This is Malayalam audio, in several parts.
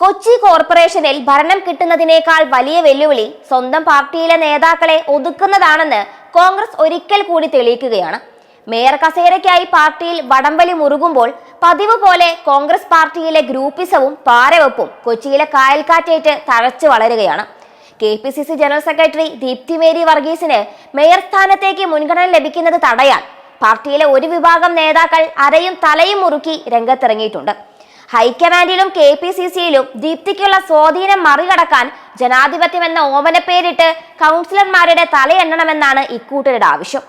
കൊച്ചി കോർപ്പറേഷനിൽ ഭരണം കിട്ടുന്നതിനേക്കാൾ വലിയ വെല്ലുവിളി സ്വന്തം പാർട്ടിയിലെ നേതാക്കളെ ഒതുക്കുന്നതാണെന്ന് കോൺഗ്രസ് ഒരിക്കൽ കൂടി തെളിയിക്കുകയാണ്. മേയർ കസേരയ്ക്കായി പാർട്ടിയിൽ വടംവലി മുറുകുമ്പോൾ പതിവ് പോലെ കോൺഗ്രസ് പാർട്ടിയിലെ ഗ്രൂപ്പിസവും പാരവെപ്പും കൊച്ചിയിലെ കായൽക്കാറ്റേറ്റ് തഴച്ചു വളരുകയാണ്. K P C C general secretary Deepti Mary വർഗീസിന് mayor സ്ഥാനത്തേക്ക് മുൻഗണന ലഭിക്കുന്നത് തടയാൻ പാർട്ടിയിലെ ഒരു വിഭാഗം നേതാക്കൾ അരയും തലയും മുറുക്കി രംഗത്തിറങ്ങിയിട്ടുണ്ട്. ഹൈക്കമാൻഡിലും കെ പി സി സിയിലും ദീപ്തിക്കുള്ള സ്വാധീനം മറികടക്കാൻ ജനാധിപത്യം എന്ന ഓമന പേരിട്ട് കൗൺസിലർമാരുടെ തലയെണ്ണണമെന്നാണ് ഇക്കൂട്ടരുടെ ആവശ്യം.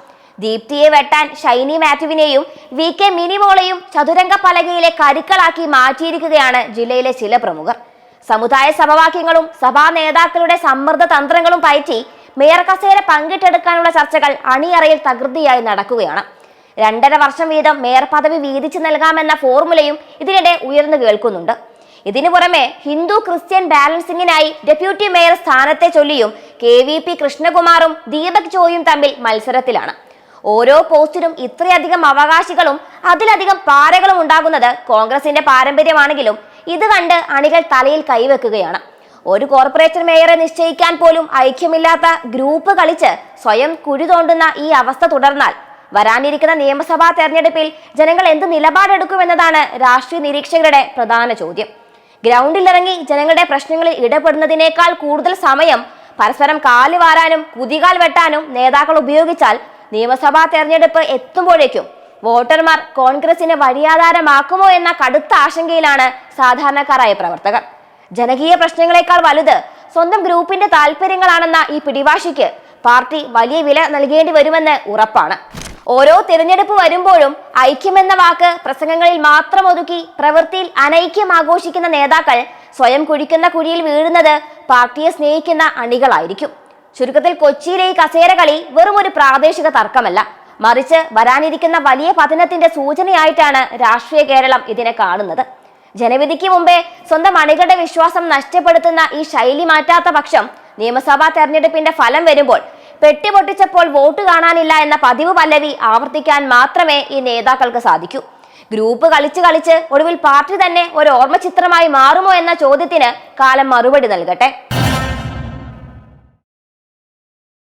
ദീപ്തിയെ വെട്ടാൻ ഷൈനി മാത്യുവിനെയും വി കെ മിനിമോളെയും ചതുരംഗ പലകയിലെ കരുക്കളാക്കി മാറ്റിയിരിക്കുകയാണ് ജില്ലയിലെ ചില പ്രമുഖർ. സമുദായ സമവാക്യങ്ങളും സഭാ നേതാക്കളുടെ സമ്മർദ്ദ തന്ത്രങ്ങളും പയറ്റി മേയർ കസേര പങ്കിട്ടെടുക്കാനുള്ള ചർച്ചകൾ അണിയറയിൽ തകൃതിയായി നടക്കുകയാണ്. രണ്ടര വർഷം വീതം മേയർ പദവി വീതിച്ചു നൽകാമെന്ന ഫോർമുലയും ഇതിനിടെ ഉയർന്നു കേൾക്കുന്നുണ്ട്. ഇതിനു പുറമെ ഹിന്ദു ക്രിസ്ത്യൻ ബാലൻസിംഗിനായി ഡെപ്യൂട്ടി മേയർ സ്ഥാനത്തെ ചൊല്ലിയും കെ വി പി കൃഷ്ണകുമാറും ദീപക് ജോയും തമ്മിൽ മത്സരത്തിലാണ്. ഓരോ പോസ്റ്റിനും ഇത്രയധികം അവകാശികളും അതിലധികം പാരകളും ഉണ്ടാകുന്നത് കോൺഗ്രസിന്റെ പാരമ്പര്യമാണെങ്കിലും ഇത് കണ്ട് അണികൾ തലയിൽ കൈവെക്കുകയാണ്. ഒരു കോർപ്പറേഷൻ മേയറെ നിശ്ചയിക്കാൻ പോലും ഐക്യമില്ലാത്ത ഗ്രൂപ്പ് കളിച്ച് സ്വയം കുഴി തോണ്ടുന്ന ഈ അവസ്ഥ തുടർന്നാൽ വരാനിരിക്കുന്ന നിയമസഭാ തെരഞ്ഞെടുപ്പിൽ ജനങ്ങൾ എന്ത് നിലപാടെടുക്കുമെന്നതാണ് രാഷ്ട്രീയ നിരീക്ഷകരുടെ പ്രധാന ചോദ്യം. ഗ്രൗണ്ടിലിറങ്ങി ജനങ്ങളുടെ പ്രശ്നങ്ങളിൽ ഇടപെടുന്നതിനേക്കാൾ കൂടുതൽ സമയം പരസ്പരം കാൽ വാരാനും കുതികാൽ വെട്ടാനും നേതാക്കൾ ഉപയോഗിച്ചാൽ നിയമസഭാ തെരഞ്ഞെടുപ്പ് എത്തുമ്പോഴേക്കും വോട്ടർമാർ കോൺഗ്രസിനെ വഴിയാധാരമാക്കുമോ എന്ന കടുത്ത ആശങ്കയിലാണ് സാധാരണക്കാരായ പ്രവർത്തകർ. ജനകീയ പ്രശ്നങ്ങളെക്കാൾ വലുത് സ്വന്തം ഗ്രൂപ്പിന്റെ താല്പര്യങ്ങളാണെന്ന ഈ പിടിവാശിക്ക് പാർട്ടി വലിയ വില നൽകേണ്ടി വരുമെന്ന് ഉറപ്പാണ്. ഓരോ തിരഞ്ഞെടുപ്പ് വരുമ്പോഴും ഐക്യമെന്ന വാക്ക് പ്രസംഗങ്ങളിൽ മാത്രം ഒതുക്കി പ്രവൃത്തിയിൽ അനൈക്യം ആഘോഷിക്കുന്ന നേതാക്കൾ സ്വയം കുഴിക്കുന്ന കുഴിയിൽ വീഴുന്നത് പാർട്ടിയെ സ്നേഹിക്കുന്ന അണികളായിരിക്കും. ചുരുക്കത്തിൽ കൊച്ചിയിലെ ഈ കസേര കളി വെറും ഒരു പ്രാദേശിക തർക്കമല്ല. മറിച്ച് വരാനിരിക്കുന്ന വലിയ പതനത്തിന്റെ സൂചനയായിട്ടാണ് രാഷ്ട്രീയ കേരളം ഇതിനെ കാണുന്നത്. ജനവിധിക്ക് മുമ്പേ സ്വന്തം അണികളുടെ വിശ്വാസം നഷ്ടപ്പെടുത്തുന്ന ഈ ശൈലി മാറ്റാത്ത പക്ഷം നിയമസഭാ തെരഞ്ഞെടുപ്പിന്റെ ഫലം വരുമ്പോൾ പെട്ടി പൊട്ടിച്ചപ്പോൾ വോട്ട് കാണാനില്ല എന്ന പതിവ് പല്ലവി ആവർത്തിക്കാൻ മാത്രമേ ഈ നേതാക്കൾക്ക് സാധിക്കൂ. ഗ്രൂപ്പ് കളിച്ച് കളിച്ച് ഒടുവിൽ പാർട്ടി തന്നെ ഒരു ഓർമ്മചിത്രമായി മാറുമോ എന്ന ചോദ്യത്തിന് കാലം മറുപടി നൽകട്ടെ.